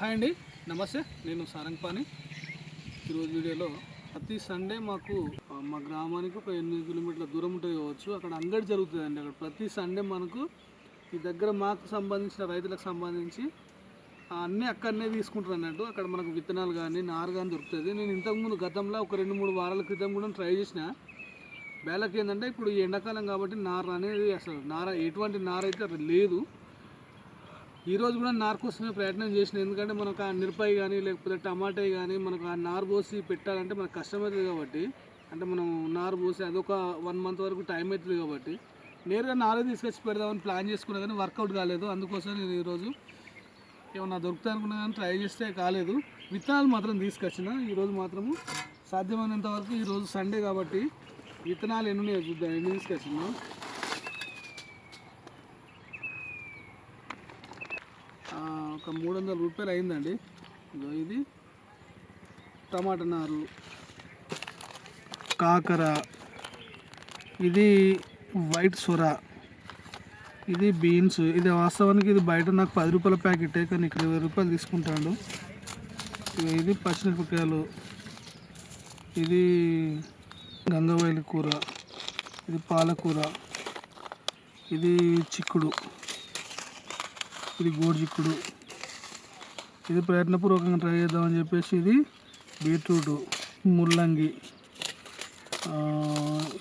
Hi అండి. నమస్తే. నేను సారంగపాణి ఈరోజు వీడియోలో ప్రతి సండే మాకు మా గ్రామానికి ఒక ఎనిమిది కిలోమీటర్ల దూరం ఉంటుంది కావచ్చు. అక్కడ అంగడి జరుగుతుందండి. అక్కడ ప్రతి సండే మనకు ఈ దగ్గర మాకు సంబంధించిన రైతులకు సంబంధించి అన్నీ అక్కడనే తీసుకుంటారు అన్నట్టు. అక్కడ మనకు విత్తనాలు కానీ నారు కానీ దొరుకుతుంది. నేను ఇంతకుముందు గతంలో ఒక రెండు మూడు వారాల క్రితం కూడా ట్రై చేసిన. బేలకి ఏంటంటే ఇప్పుడు ఈ ఎండాకాలం కాబట్టి నార అనేది అసలు నార ఎటువంటి నార అయితే లేదు. ఈరోజు కూడా నారు కోసమే ప్రయత్నం చేసిన. ఎందుకంటే మనకు ఆ మిరపాయి కానీ లేకపోతే టమాటాయి కానీ మనకు ఆ నారు పోసి పెట్టాలంటే మనకు కష్టమవుతుంది కాబట్టి అంటే మనం నారు పోసి అదొక వన్ మంత్ వరకు టైం అవుతుంది కాబట్టి నేరుగా నారే తీసుకొచ్చి పెడదామని ప్లాన్ చేసుకున్నా కానీ వర్కౌట్ కాలేదు. అందుకోసం నేను ఈరోజు ఏమన్నా దొరుకుతా అనుకున్నా కానీ ట్రై చేస్తే కాలేదు. విత్తనాలు మాత్రం తీసుకొచ్చిన. ఈరోజు మాత్రము సాధ్యమైనంత వరకు ఈరోజు సండే కాబట్టి విత్తనాలు ఎన్ని ఉన్నాయో చూద్దాం. ఎన్ని తీసుకొచ్చిన ఆ, ఒక మూడు వందల రూపాయలు అయిందండి. ఇది టమాటా నారు కాకర ఇది వైట్ సొర ఇది బీన్స్. ఇది వాస్తవానికి ఇది బయట నాకు పది రూపాయల ప్యాకెట్ కానీ ఇక్కడ ఇరవై రూపాయలు తీసుకుంటాడు. ఇది పచ్చిమిరపకాయలు. ఇది గంగవాయిలి కూర. ఇది పాలకూర. ఇది చిక్కుడు. ఇది గోడు చిక్కుడు ఇది ప్రయత్నపూర్వకంగా ట్రై చేద్దామని చెప్పేసి ఇది బీట్రూటు ముల్లంగి.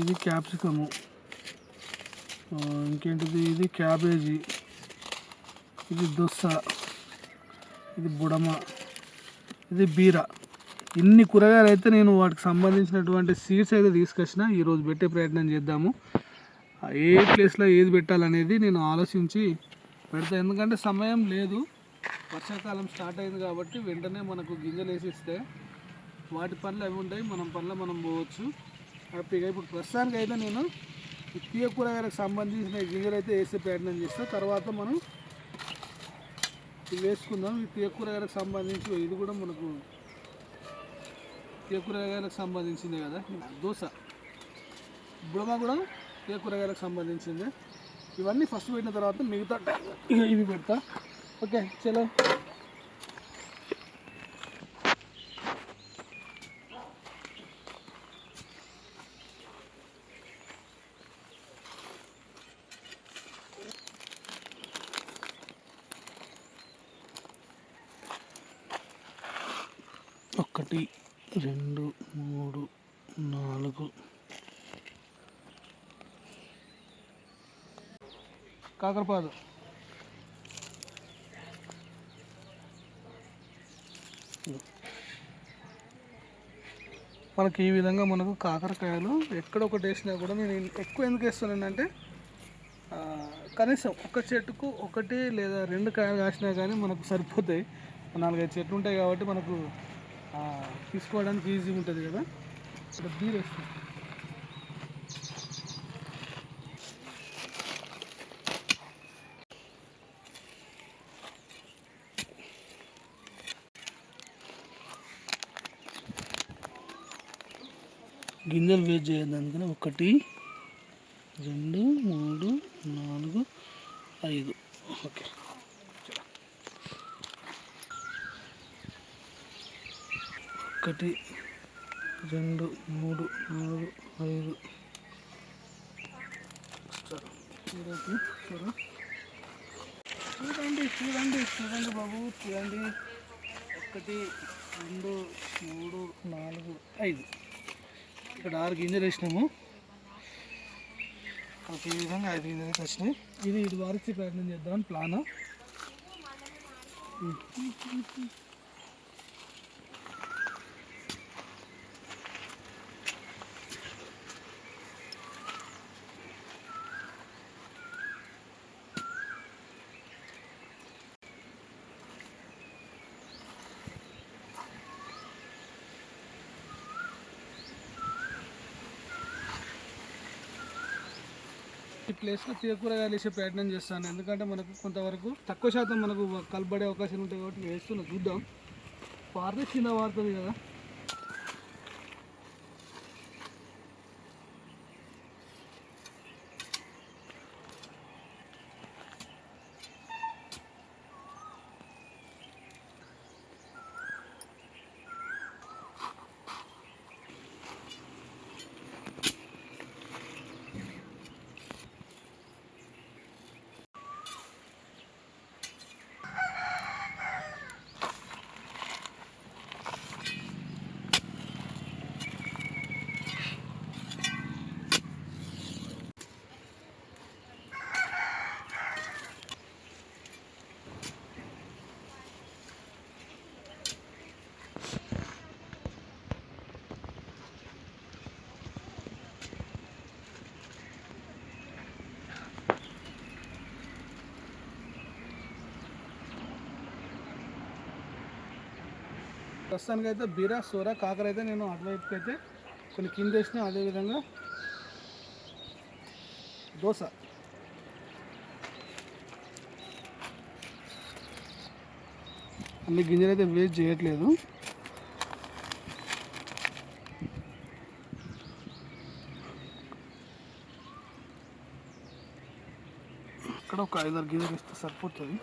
ఇది క్యాప్సికము. ఇంకేంటిది? ఇది క్యాబేజీ. ఇది దొస్స ఇది బుడమ. ఇది బీర. ఇన్ని కూరగాయలు అయితే నేను వాటికి సంబంధించినటువంటి సీడ్స్ అయితే తీసుకొచ్చిన. ఈరోజు పెట్టే ప్రయత్నం చేద్దాము. ఏ ప్లేస్లో ఏది పెట్టాలనేది నేను ఆలోచించి పెడతా. ఎందుకంటే సమయం లేదు. వర్షాకాలం స్టార్ట్ అయింది కాబట్టి వెంటనే మనకు గింజలు వేసిస్తే వాటి పనులు అవి ఉంటాయి మనం పనులు మనం పోవచ్చు. హ్యాపీగా ఇప్పుడు ప్రస్తుతానికి అయితే నేను ఈ తీయ కూరగాయలకు సంబంధించిన గింజలు అయితే వేసే ప్రయత్నం చేస్తా. తర్వాత మనం వేసుకుందాం. ఈ తీయ కూరగాయలకు సంబంధించి ఇది కూడా మనకు తీయ కూరగాయలకు సంబంధించిందే కదా. దోశ. బుడమ కూడా తీయ కూరగాయలకు సంబంధించిందే. ఇవన్నీ ఫస్ట్ పెట్టిన తర్వాత మిగతా ఇవి పెడతా. ఓకే చలో. ఒకటి రెండు మూడు నాలుగు. కాకరపాదు. మనకి ఈ విధంగా మనకు కాకరకాయలు ఎక్కడ ఒకటి వేసినా కూడా నేను ఎక్కువ ఎందుకు వేస్తున్నానంటే కనీసం ఒక చెట్టుకు ఒకటి లేదా రెండు కాయలు కాసినా కానీ మనకు సరిపోతాయి. నాలుగైదు చెట్లు ఉంటాయి కాబట్టి మనకు తీసుకోవడానికి ఈజీగా ఉంటుంది కదా. ఇక్కడ బీర్ వేస్తుంది గింజలు వేస్ట్ చేయద్దు అందుకని ఒకటి రెండు మూడు నాలుగు ఐదు. ఓకే. ఒకటి రెండు మూడు నాలుగు ఐదు. చూడండి. చూడండి చూడండి చూడండి బాబు చూడండి. ఒకటి రెండు మూడు నాలుగు ఐదు. ఇక్కడ ఆరు గింజలు వేసినాము. ఒక ఈ విధంగా ఐదు గింజలు అయితే వచ్చినాయి. ఇది ఇది వారికి ప్రయత్నం చేద్దామని ప్లాన్. ఈ ప్లేస్లో తీగ కూరగాయలు వేసే ప్రయత్నం చేస్తాను. ఎందుకంటే మనకు కొంతవరకు తక్కువ శాతం మనకు కలబడే అవకాశం ఉంటుంది కాబట్టి వేస్తున్నా చూద్దాం. పారితే కింద పారుతుంది కదా. ప్రస్తుతానికి అయితే బీర సూర కాకర అయితే నేను అటువైపుకి అయితే కొన్ని కింద వేసిన అదేవిధంగా దోశ. అన్ని గింజలు అయితే వేస్ట్ చేయట్లేదు. ఇక్కడ ఒక ఐదారు గింజలు ఇస్తే సరిపోతుంది.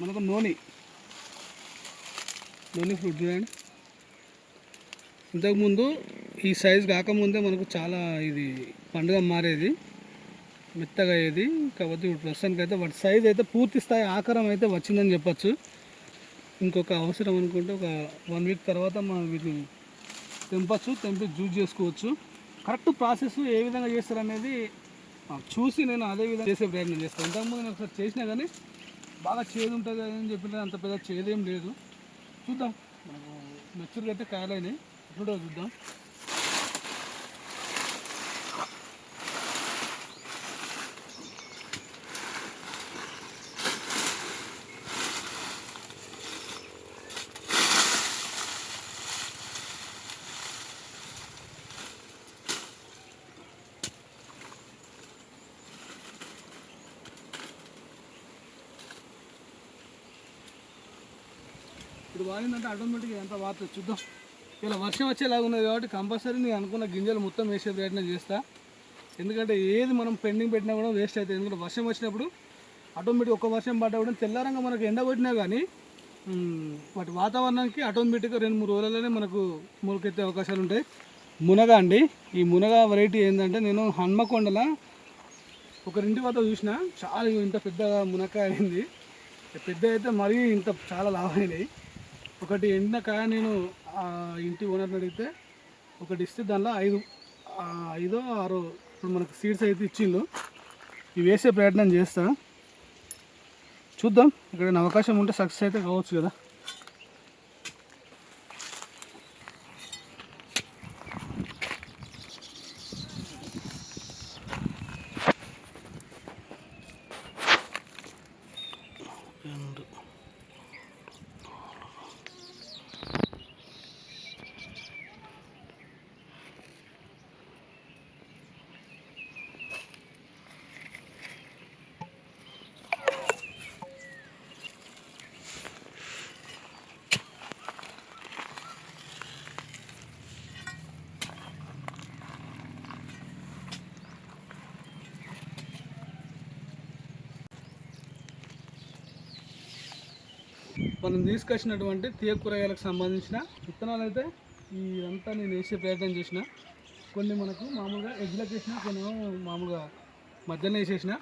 మనకు నోని. నోని ఫ్రూట్ చూడండి. ఇంతకుముందు ఈ సైజు కాకముందే మనకు చాలా ఇది పండుగ మారేది మెత్తగా అయ్యేది. కాబట్టి ఇప్పుడు ప్రస్తుతానికి అయితే వాటి సైజ్ అయితే పూర్తి స్థాయి ఆకారం అయితే వచ్చిందని చెప్పచ్చు. ఇంకొక అవసరం అనుకుంటే ఒక వన్ వీక్ తర్వాత మనం వీటిని తెంపచ్చు తెంపి జ్యూస్ చేసుకోవచ్చు. కరెక్ట్ ప్రాసెస్ ఏ విధంగా చేస్తారు అనేది చూసి నేను అదే విధంగా చేసే ప్రయత్నం చేస్తాను. ఇంతకుముందు నేను ఒకసారి చేసినా కానీ బాగా చేదు ఉంటుంది అని చెప్పిన అంత పెద్ద చేదేం లేదు. చూద్దాం మనకు మెచ్యూర్గా అయితే కాయలైనాయి ఎప్పుడో చూద్దాం. ఇప్పుడు వాడిందంటే ఆటోమేటిక్గా ఎంత వాడుతుంది చూద్దాం ఇలా వర్షం వచ్చేలాగా ఉన్నది కాబట్టి కంపల్సరీ నేను అనుకున్న గింజలు మొత్తం వేసే ప్రయత్నం చేస్తా. ఎందుకంటే ఏది మనం పెండింగ్ పెట్టినా కూడా వేస్ట్ అవుతుంది. ఎందుకంటే వర్షం వచ్చినప్పుడు ఆటోమేటిక్ ఒక వర్షం పడ్డా కూడా తెల్లారంగా మనకు ఎండ కొట్టినా కానీ వాటి వాతావరణానికి ఆటోమేటిక్గా రెండు మూడు రోజులలోనే మనకు మొలకెత్తే అవకాశాలు ఉంటాయి. మునగ అండి. ఈ మునగ వెరైటీ ఏంటంటే నేను హన్మకొండల ఒక వద్ద చూసిన చాలా ఇంత పెద్దగా మునక్కాయ అయింది. పెద్ద అయితే మరీ ఇంత చాలా లాభమైనాయి ఒకటి ఎండిన కాయ నేను ఆ ఇంటి ఓనర్ని అడిగితే ఒకటి ఇస్తే దానిలో ఐదు ఐదో ఆరో ఇప్పుడు మనకు సీడ్స్ అయితే ఇచ్చిండు. ఇవి వేసే ప్రయత్నం చేస్తా. చూద్దాం ఇక్కడ అవకాశం ఉంటే సక్సెస్ అయితే కావచ్చు కదా. మనం తీసుకొచ్చినటువంటి తీయ కూరగాయలకు సంబంధించిన విత్తనాలు అయితే ఈ అంతా నేను వేసే ప్రయత్నం చేసిన. కొన్ని మనకు మామూలుగా ఎగ్లకు వేసిన కొన్ని ఏమో మామూలుగా మధ్యన వేసేసిన.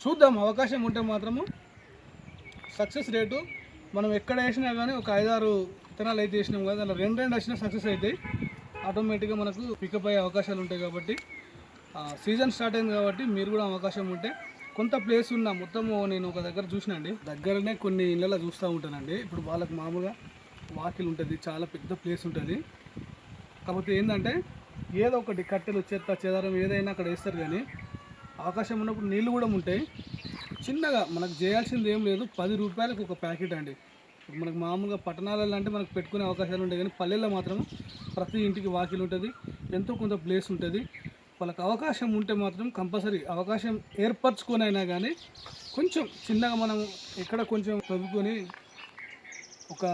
చూద్దాం అవకాశం ఉంటే మాత్రము సక్సెస్ రేటు మనం ఎక్కడ వేసినా కానీ ఒక ఐదారు విత్తనాలు అయితే వేసినాం కదా అలా రెండు రెండు వచ్చినా సక్సెస్ అవుతాయి ఆటోమేటిక్గా మనకు పికప్ అయ్యే అవకాశాలు ఉంటాయి కాబట్టి సీజన్ స్టార్ట్ అయింది కాబట్టి మీరు కూడా అవకాశం ఉంటే కొంత ప్లేస్ ఉన్న మొత్తము నేను ఒక దగ్గర చూసినండి దగ్గరనే కొన్ని ఇళ్ళలో చూస్తూ ఉంటానండి. ఇప్పుడు వాళ్ళకి మామూలుగా వాకిల్ ఉంటుంది చాలా పెద్ద ప్లేస్ ఉంటుంది. కాకపోతే ఏంటంటే ఏదో ఒకటి కట్టెలు చెత్త చెదారం ఏదైనా అక్కడ వేస్తారు కానీ అవకాశం ఉన్నప్పుడు నీళ్ళు కూడా ఉంటాయి. చిన్నగా మనకు చేయాల్సింది ఏం లేదు పది రూపాయలకు ఒక ప్యాకెట్ అండి. మనకు మామూలుగా పట్టణాలలో అంటే మనకు పెట్టుకునే అవకాశాలు ఉంటాయి కానీ పల్లెల్లో మాత్రం ప్రతి ఇంటికి వాకిలు ఉంటుంది. ఎంతో కొంత ప్లేస్ ఉంటుంది. వాళ్ళకి అవకాశం ఉంటే మాత్రం కంపల్సరీ అవకాశం ఏర్పరచుకొని అయినా కానీ కొంచెం చిన్నగా మనం ఎక్కడ కొంచెం చదువుకొని ఒక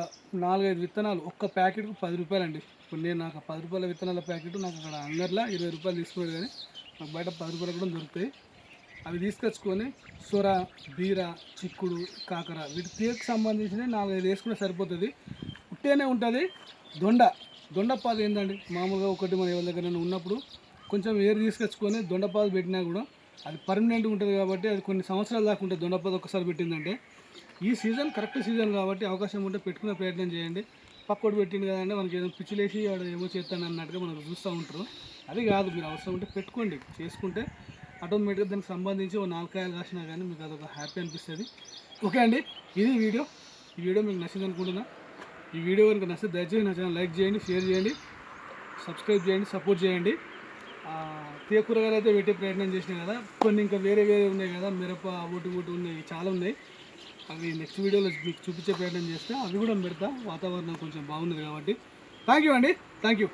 నాలుగైదు విత్తనాలు ఒక్క ప్యాకెట్కు పది రూపాయలు అండి ఇప్పుడు నేను నాకు పది రూపాయల విత్తనాల ప్యాకెట్ నాకు అక్కడ అంగర్లో ఇరవై రూపాయలు తీసుకున్నాడు కానీ నాకు బయట పది రూపాయలు కూడా దొరుకుతాయి. అవి తీసుకొచ్చుకొని సొర బీర చిక్కుడు కాకర వీటి తీగకు సంబంధించిన నాలుగైదు వేసుకుంటే సరిపోతుంది. ఉట్టేనే ఉంటుంది. దొండ దొండ పాద ఏంటండి మామూలుగా ఒకటి మన ఎవరి దగ్గర ఉన్నప్పుడు కొంచెం ఏరు తీసుకొచ్చుకొని దొండపాదు పెట్టినా కూడా అది పర్మనెంట్ ఉంటుంది కాబట్టి అది కొన్ని సంవత్సరాల దాకా ఉంటుంది. దొండపాదు ఒకసారి పెట్టిందంటే. ఈ సీజన్ కరెక్ట్ సీజన్ కాబట్టి అవకాశం ఉంటే పెట్టుకునే ప్రయత్నం చేయండి. పక్కోటి పెట్టింది కదంటే మనకి ఏదో పిచ్చిలేసి వాడు ఏమో చేస్తాను అన్నట్టుగా మనకు చూస్తూ ఉంటారు. అది కాదు మీరు అవసరం ఉంటే పెట్టుకోండి. చేసుకుంటే ఆటోమేటిక్గా దానికి సంబంధించి ఓ నాలుకాయలు కాసినా కానీ మీకు అదొక హ్యాపీ అనిపిస్తుంది. ఓకే అండి ఇది వీడియో. ఈ వీడియో మీకు నచ్చింది అనుకుంటున్నా. ఈ వీడియో కనుక నచ్చితే దయచేసి నా ఛానల్ లైక్ చేయండి షేర్ చేయండి సబ్స్క్రైబ్ చేయండి సపోర్ట్ చేయండి. తీయ కూరగాయలు అయితే పెట్టే ప్రయత్నం చేసినాయి కదా. కొన్ని ఇంకా వేరే వేరే ఉన్నాయి కదా. మిరప ఓటు ఓటు ఉన్నాయి. చాలా ఉన్నాయి. అవి నెక్స్ట్ వీడియోలో మీకు చూపించే ప్రయత్నం చేస్తే అవి కూడా పెడతా. వాతావరణం కొంచెం బాగున్నది కాబట్టి. థ్యాంక్ యూ అండి. Thank you